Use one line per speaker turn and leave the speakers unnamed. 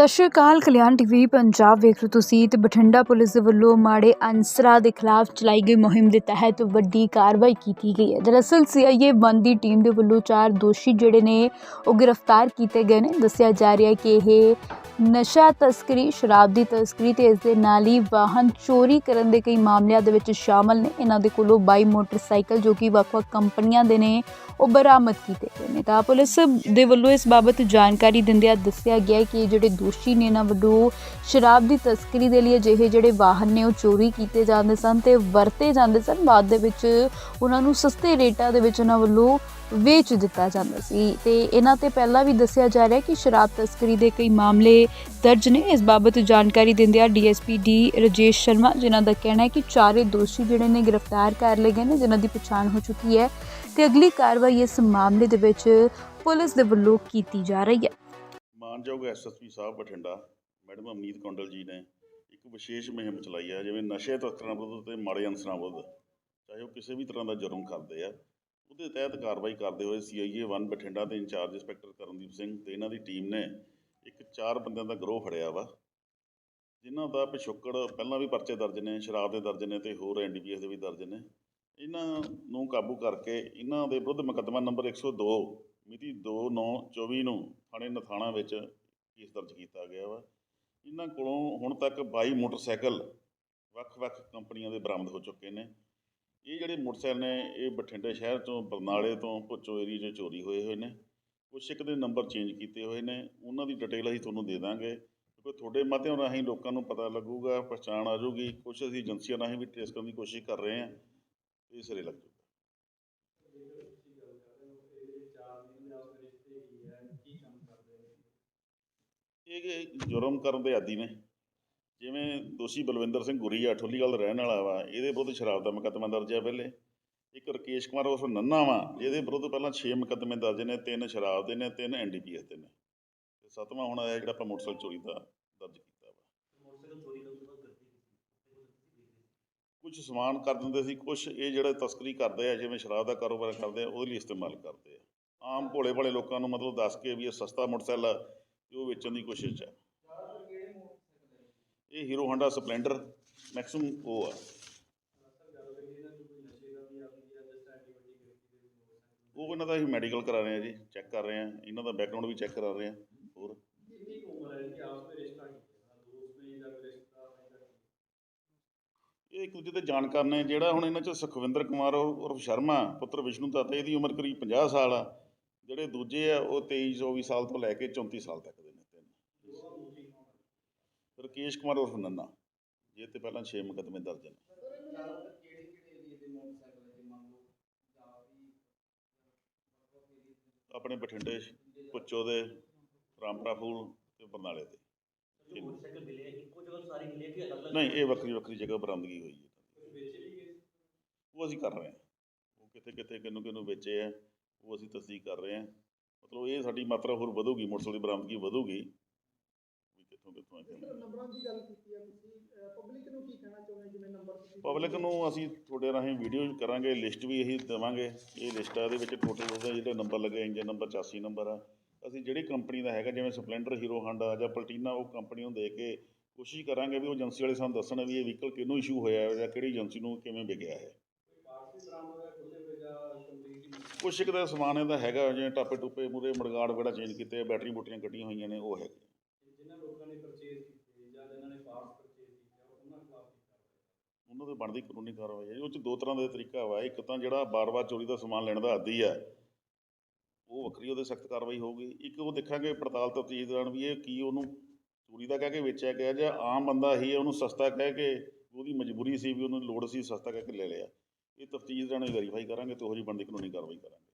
ਸਤਿ ਸ਼੍ਰੀ ਅਕਾਲ, ਕਲਿਆਣ ਟੀਵੀ, ਪੰਜਾਬ ਵੇਖ ਰਹੇ ਤੁਸੀਂ ਤੇ ਬਠਿੰਡਾ ਪੁਲਿਸ ਦੇ ਵੱਲੋਂ ਮਾੜੇ ਅਨਸਰਾਂ ਦੇ ਖਿਲਾਫ ਚਲਾਈ ਗਈ ਮੁਹਿੰਮ ਦੇ ਤਹਿਤ ਵੱਡੀ ਕਾਰਵਾਈ ਕੀਤੀ ਗਈ ਹੈ। ਦਰਅਸਲ ਸੀਆਈਏ 1 ਦੀ ਟੀਮ ਦੇ ਵੱਲੋਂ ਚਾਰ ਦੋਸ਼ੀ ਜਿਹੜੇ ਨੇ ਉਹ ਗ੍ਰਿਫਤਾਰ ਕੀਤੇ ਗਏ ਨੇ। ਦੱਸਿਆ ਜਾ ਰਿਹਾ ਕਿ ਇਹ ਨਸ਼ਾ ਤਸਕਰੀ, ਸ਼ਰਾਬ ਦੀ ਤਸਕਰੀ ਤੇ ਇਸ ਦੇ ਨਾਲ ਹੀ ਵਾਹਨ ਚੋਰੀ ਕਰਨ ਦੇ ਕਈ ਮਾਮਲਿਆਂ ਦੇ ਵਿੱਚ ਸ਼ਾਮਲ ਨੇ। ਇਹਨਾਂ ਦੇ ਕੋਲੋਂ 22 ਮੋਟਰਸਾਈਕਲ ਜੋ ਕਿ ਵੱਖ-ਵੱਖ ਕੰਪਨੀਆਂ ਦੇ ਨੇ, ਉਹ ਬਰਾਮਦ ਕੀਤੇ ਗਏ ਨੇ। ਤਾਂ ਪੁਲਿਸ ਦੇ ਵੱਲੋਂ ਇਸ ਬਾਬਤ ਜਾਣਕਾਰੀ ਦਿੰਦਿਆਂ ਦੱਸਿਆ ਗਿਆ ਕਿ ਜਿਹੜੇ ਦੋਸ਼ੀ ਨੇ, ਇਹਨਾਂ ਵੱਲੋਂ ਸ਼ਰਾਬ ਦੀ ਤਸਕਰੀ ਦੇ ਲਈ ਅਜਿਹੇ ਜਿਹੜੇ ਵਾਹਨ ਨੇ, ਉਹ ਚੋਰੀ ਕੀਤੇ ਜਾਂਦੇ ਸਨ ਤੇ ਵਰਤੇ ਜਾਂਦੇ ਸਨ। ਬਾਅਦ ਦੇ ਵਿੱਚ ਉਹਨਾਂ ਨੂੰ ਸਸਤੇ ਰੇਟਾਂ ਦੇ ਵਿੱਚ ਉਹਨਾਂ ਵੱਲੋਂ ਵੇਚ ਦਿੱਤਾ ਜਾਂਦਾ ਸੀ। ਤੇ ਇਹਨਾਂ ਤੇ ਪਹਿਲਾਂ ਵੀ ਦੱਸਿਆ ਜਾ ਰਿਹਾ ਕਿ ਸ਼ਰਾਬ ਤਸਕਰੀ ਦੇ ਕਈ ਮਾਮਲੇ ਦਰਜ ਨੇ। ਇਸ ਬਾਬਤ ਜਾਣਕਾਰੀ ਦਿੰਦਿਆਂ ਡੀਐਸਪੀ ਡੀ ਰਜੇਸ਼ ਸ਼ਰਮਾ, ਜਿਨ੍ਹਾਂ ਦਾ ਕਹਿਣਾ ਹੈ ਕਿ ਚਾਰੇ ਦੋਸ਼ੀ ਜਿਹੜੇ ਨੇ ਗ੍ਰਿਫਤਾਰ ਕਰ ਲਏ ਗਏ ਨੇ, ਜਿਨ੍ਹਾਂ ਦੀ ਪਛਾਣ ਹੋ ਚੁੱਕੀ ਹੈ। ਤੇ ਅਗਲੀ ਕਾਰਵਾਈ ਇਸ ਮਾਮਲੇ ਦੇ ਵਿੱਚ ਪੁਲਿਸ ਦੇ ਵੱਲੋਂ ਕੀਤੀ ਜਾ ਰਹੀ ਹੈ।
ਮਾਨਯੋਗ ਐਸਐਸਪੀ ਸਾਹਿਬ ਬਠਿੰਡਾ, ਮੈਡਮ ਅਮਨੀਤ ਕੌਂਡਲ ਜੀ ਨੇ ਇੱਕ ਵਿਸ਼ੇਸ਼ ਮੁਹਿੰਮ ਚਲਾਈ ਹੈ, ਜਿਵੇਂ ਨਸ਼ੇ ਤਸਕਰਾਂ ਵਿਰੁੱਧ ਤੇ ਮਾੜੇ ਅਨਸਰਾਂ ਵਿਰੁੱਧ, ਚਾਹੇ ਉਹ ਕਿਸੇ ਵੀ ਤਰ੍ਹਾਂ ਦਾ ਜੁਰਮ ਕਰਦੇ ਆ। ਉਹਦੇ ਤਹਿਤ ਕਾਰਵਾਈ ਕਰਦੇ ਹੋਏ ਸੀਆਈਏ 1 ਬਠਿੰਡਾ ਦੇ ਇੰਚਾਰਜ ਇੰਸਪੈਕਟਰ ਕਰਨਦੀਪ ਸਿੰਘ ਤੇ ਇਹਨਾਂ ਦੀ ਟੀਮ ਨੇ ਇੱਕ ਚਾਰ ਬੰਦਿਆਂ ਦਾ ਗਰੋਹ ਫੜਿਆ ਵਾ, ਜਿਨ੍ਹਾਂ ਦਾ ਪਿਛੋਕੜ ਪਹਿਲਾਂ ਵੀ ਪਰਚੇ ਦਰਜ ਨੇ, ਸ਼ਰਾਬ ਦੇ ਦਰਜ ਨੇ ਤੇ ਹੋਰ ਐਨਡੀਪੀਐਸ ਦੇ ਵੀ ਦਰਜ ਨੇ। ਇਹਨਾਂ ਨੂੰ ਕਾਬੂ ਕਰਕੇ ਇਹਨਾਂ ਦੇ ਵਿਰੁੱਧ ਮੁਕੱਦਮਾ ਨੰਬਰ 102 ਮਿਤੀ 2/9/24 ਨੂੰ ਥਾਣੇ ਨਥਾਣਾ ਵਿੱਚ ਕੇਸ ਦਰਜ ਕੀਤਾ ਗਿਆ ਵਾ। ਇਹਨਾਂ ਕੋਲੋਂ ਹੁਣ ਤੱਕ 22 ਮੋਟਰਸਾਈਕਲ ਵੱਖ-ਵੱਖ ਕੰਪਨੀਆਂ ਦੇ ਬਰਾਮਦ ਹੋ ਚੁੱਕੇ ਨੇ। ਇਹ ਜਿਹੜੇ ਮੋਟਰਸਾਈਕਲ ਨੇ, ਇਹ ਬਠਿੰਡੇ ਸ਼ਹਿਰ ਤੋਂ, ਬਰਨਾਲੇ ਤੋਂ ਭੁੱਚੋ ਏਰੀਏ 'ਚ ਚੋਰੀ ਹੋਏ ਹੋਏ ਨੇ। ਕੁਛ ਇੱਕ ਦੇ ਨੰਬਰ ਚੇਂਜ ਕੀਤੇ ਹੋਏ ਨੇ। ਉਹਨਾਂ ਦੀ ਡਿਟੇਲ ਅਸੀਂ ਤੁਹਾਨੂੰ ਦੇ ਦਾਂਗੇ। ਕਿਉਂਕਿ ਤੁਹਾਡੇ ਮਾਧਿਅਮ ਰਾਹੀਂ ਲੋਕਾਂ ਨੂੰ ਪਤਾ ਲੱਗੂਗਾ, ਪਛਾਣ ਆ ਜਾਊਗੀ। ਕੁਛ ਅਸੀਂ ਏਜੰਸੀਆਂ ਰਾਹੀਂ ਵੀ ਟ੍ਰੇਸ ਕਰਨ ਦੀ ਕੋਸ਼ਿਸ਼ ਕਰ ਰਹੇ ਹਾਂ। ਇਹ ਸਿਰੇ ਲੱਗ ਜਾਊਗਾ। ਇਹ ਜੁਰਮ ਕਰਨ ਦੇ ਆਦੀ ਨੇ। ਜਿਵੇਂ ਦੋਸ਼ੀ ਬਲਵਿੰਦਰ ਸਿੰਘ ਗੁਰੀਆ ਠੋਲੀਵਾਲ ਰਹਿਣ ਵਾਲਾ ਵਾ ਇਹਦੇ ਵਿਰੁੱਧ ਸ਼ਰਾਬ ਦਾ ਮੁਕੱਦਮਾ ਦਰਜ ਹੈ ਪਹਿਲੇ। ਇੱਕ ਰਕੇਸ਼ ਕੁਮਾਰ ਉਸ ਨੰਨਾ ਵਾ ਇਹਦੇ ਵਿਰੁੱਧ ਪਹਿਲਾਂ 6 ਮੁਕੱਦਮੇ ਦਰਜ ਨੇ ਤਿੰਨ ਸ਼ਰਾਬ ਦੇ ਨੇ ਤਿੰਨ ਐਨਡੀਪੀਐਸ ਦੇ ਨੇ। ਤੇ ਸੱਤਵਾਂ ਹੁਣ ਆਇਆ ਜਿਹੜਾ ਆਪਾਂ ਮੋਟਰਸਾਈਕਲ ਚੋਰੀ ਦਾ ਦਰਜ ਕੀਤਾ ਵਾ। ਕੁਝ ਸਮਾਨ ਕਰ ਦਿੰਦੇ ਸੀ ਕੁਝ ਇਹ ਜਿਹੜੇ ਤਸਕਰੀ ਕਰਦੇ ਆ ਜਿਵੇਂ ਸ਼ਰਾਬ ਦਾ ਕਾਰੋਬਾਰ ਕਰਦੇ ਆ ਉਹਦੇ ਲਈ ਇਸਤੇਮਾਲ ਕਰਦੇ ਆ। ਆਮ ਭੋਲੇ ਭਾਲੇ ਲੋਕਾਂ ਨੂੰ ਮਤਲਬ ਦੱਸ ਕੇ ਵੀ ਇਹ ਸਸਤਾ ਮੋਟਰਸਾਈਕਲ ਆ ਉਹ ਵੇਚਣ ਦੀ ਕੋਸ਼ਿਸ਼ ਹੈ ਇਹ ਹੀਰੋ ਹਾਂਡਾ ਸਪਲੈਂਡਰ ਮੈਕਸਿਮਮ ਉਹ ਆ। ਉਹ ਇਹਨਾਂ ਦਾ ਅਸੀਂ ਮੈਡੀਕਲ ਕਰਾ ਰਹੇ ਹਾਂ ਜੀ, ਚੈੱਕ ਕਰ ਰਹੇ ਹਾਂ ਇਹਨਾਂ ਦਾ ਬੈਕਗ੍ਰਾਉਂਡ ਵੀ ਚੈੱਕ ਕਰਾ ਰਹੇ ਹਾਂ ਹੋਰ। ਇਹ ਇੱਕ ਦੂਜੇ ਦੇ ਜਾਣਕਾਰ ਨੇ, ਜਿਹੜਾ ਹੁਣ ਇਹਨਾਂ 'ਚ ਸੁਖਵਿੰਦਰ ਕੁਮਾਰ ਉਰਫ ਸ਼ਰਮਾ, ਪੁੱਤਰ ਵਿਸ਼ਨੂੰ ਦੱਤ, ਇਹਦੀ ਉਮਰ ਕਰੀਬ 50 ਸਾਲ ਆ। ਜਿਹੜੇ ਦੂਜੇ ਆ, ਉਹ 23 24 ਸਾਲ ਤੋਂ ਲੈ ਕੇ 34 ਸਾਲ ਤੱਕ ਦੇ ਰਕੇਸ਼ ਕੁਮਾਰ ਉਰਫ ਨੰਨਾ। ਜੇ ਤੇ ਪਹਿਲਾਂ 6 ਮੁਕੱਦਮੇ ਦਰਜ ਨੇ। ਆਪਣੇ ਬਠਿੰਡੇ ਪੁੱਚੋ ਦੇ ਰਾਮਪੁਰਾ ਫੂਲ ਤੇ ਬਰਨਾਲੇ ਦੇ। ਨਹੀਂ ਇਹ ਵੱਖਰੀ ਵੱਖਰੀ ਜਗ੍ਹਾ ਬਰਾਮਦਗੀ ਹੋਈ ਹੈ। ਉਹ ਅਸੀਂ ਕਰ ਰਹੇ ਹਾਂ। ਉਹ ਕਿਤੇ ਕਿਤੇ ਕਿੰਨੂੰ ਕਿੰਨੂੰ ਵੇਚੇ ਆ ਉਹ ਅਸੀਂ ਤਸਦੀਕ ਕਰ ਰਹੇ ਹਾਂ। ਮਤਲਬ ਇਹ ਸਾਡੀ ਮਾਤਰਾ ਹੋਰ ਵਧੂਗੀ ਮੋਟਰਸਾਈਕਲ ਦੀ ਬਰਾਮਦਗੀ ਵਧੂਗੀ। ਕਿੱਥੋਂ ਕਿੱਥੋਂ ਆ ਕੇ
ਨੰਬਰਾਂ ਦੀ ਗੱਲ ਕੀਤੀ ਹੈ ਤੁਸੀਂ ਪਬਲਿਕ ਨੂੰ ਕੀ ਕਹਿਣਾ ਚਾਹੁੰਦੇ ਹੋ ਜਿਵੇਂ ਨੰਬਰ ਤੁਸੀਂ
ਪਬਲਿਕ ਨੂੰ ਅਸੀਂ ਤੁਹਾਡੇ ਰਾਹੀਂ ਵੀਡੀਓ ਕਰਾਂਗੇ ਲਿਸਟ ਵੀ ਇਹੀ ਦੇਵਾਂਗੇ। ਇਹ ਲਿਸਟ ਆ ਇਹਦੇ ਵਿੱਚ ਟੋਟਲ ਉਹਦੇ ਜਿਹੜੇ ਨੰਬਰ ਲੱਗੇ ਇੰਜਨ ਨੰਬਰ 84 ਨੰਬਰ ਆ। ਅਸੀਂ ਜਿਹੜੀ ਕੰਪਨੀ ਦਾ ਹੈਗਾ ਜਿਵੇਂ ਸਪਲੈਂਡਰ ਹੀਰੋ ਹਾਂਡਾ ਜਾਂ ਪਲਟੀਨਾ ਉਹ ਕੰਪਨੀ ਨੂੰ ਦੇ ਕੇ ਕੋਸ਼ਿਸ਼ ਕਰਾਂਗੇ ਵੀ ਉਹ ਏਜੰਸੀ ਵਾਲੇ ਸਾਨੂੰ ਦੱਸਣ ਵੀ ਇਹ ਵਹੀਕਲ ਕਿਹਨੂੰ ਇਸ਼ੂ ਹੋਇਆ ਹੈ ਜਾਂ ਕਿਹੜੀ ਏਜੰਸੀ ਨੂੰ ਕਿਵੇਂ ਵਿਕਿਆ ਹੈ। ਕੁਛ ਇੱਕ ਦਾ ਸਮਾਨ ਇਹਦਾ ਹੈਗਾ ਜਿਵੇਂ ਟਾਪੇ ਟੂਪੇ ਮੂਰੇ ਮੜਗਾੜ ਵਗੈਰਾ ਚੇਂਜ ਕੀਤੇ ਬੈਟਰੀ ਬੂਟਰੀਆਂ ਕੱਢੀਆਂ ਹੋਈਆਂ ਨੇ ਉਹ ਹੈਗੇ
ਜਿਨ੍ਹਾਂ ਲੋਕਾਂ ਨੇ ਪਰਚੇਜ਼ ਕੀਤੇ ਜਾਂ ਜਿਨ੍ਹਾਂ ਨੇ ਪਾਰਟਸ ਪਰਚੇਜ਼ ਕੀਤੇ ਉਹਨਾਂ ਖਿਲਾਫ ਕੀ ਕਾਰਵਾਈ
ਉਹਨਾਂ ਦੇ ਬਣਦੀ ਕਾਨੂੰਨੀ ਕਾਰਵਾਈ ਹੈ। ਉਹ ਚ ਦੋ ਤਰ੍ਹਾਂ ਦਾ ਤਰੀਕਾ ਵਾ। ਇੱਕ ਤਾਂ ਜਿਹੜਾ ਬਾਰ-ਬਾਰ ਚੋਰੀ ਦਾ ਸਮਾਨ ਲੈਣ ਦਾ ਆਦੀ ਹੈ, ਉਹ ਵੱਖਰੀ ਉਹਦੇ ਸਖਤ ਕਾਰਵਾਈ ਹੋਊਗੀ। ਇੱਕ ਉਹ ਦੇਖਾਂਗੇ ਪੜਤਾਲ ਤਫਤੀਸ਼ ਦੌਰਾਨ ਵੀ ਇਹ ਕੀ ਉਹਨੂੰ ਚੋਰੀ ਦਾ ਕਹਿ ਕੇ ਵੇਚਿਆ ਗਿਆ ਜਾਂ ਆਮ ਬੰਦਾ ਹੀ ਹੈ ਉਹਨੂੰ ਸਸਤਾ ਕਹਿ ਕੇ ਉਹਦੀ ਮਜਬੂਰੀ ਸੀ ਵੀ ਉਹਨੂੰ ਲੋੜ ਸੀ ਸਸਤਾ ਕਹਿ ਕੇ ਲੈ ਲਿਆ। ਇਹ ਤਫਤੀਸ਼ ਦੌਰਾਨ ਵੈਰੀਫਾਈ ਕਰਾਂਗੇ ਤੇ ਉਹ ਜਿਹੀ ਬਣਦੀ ਕਾਨੂੰਨੀ ਕਾਰਵਾਈ ਕਰਾਂਗੇ।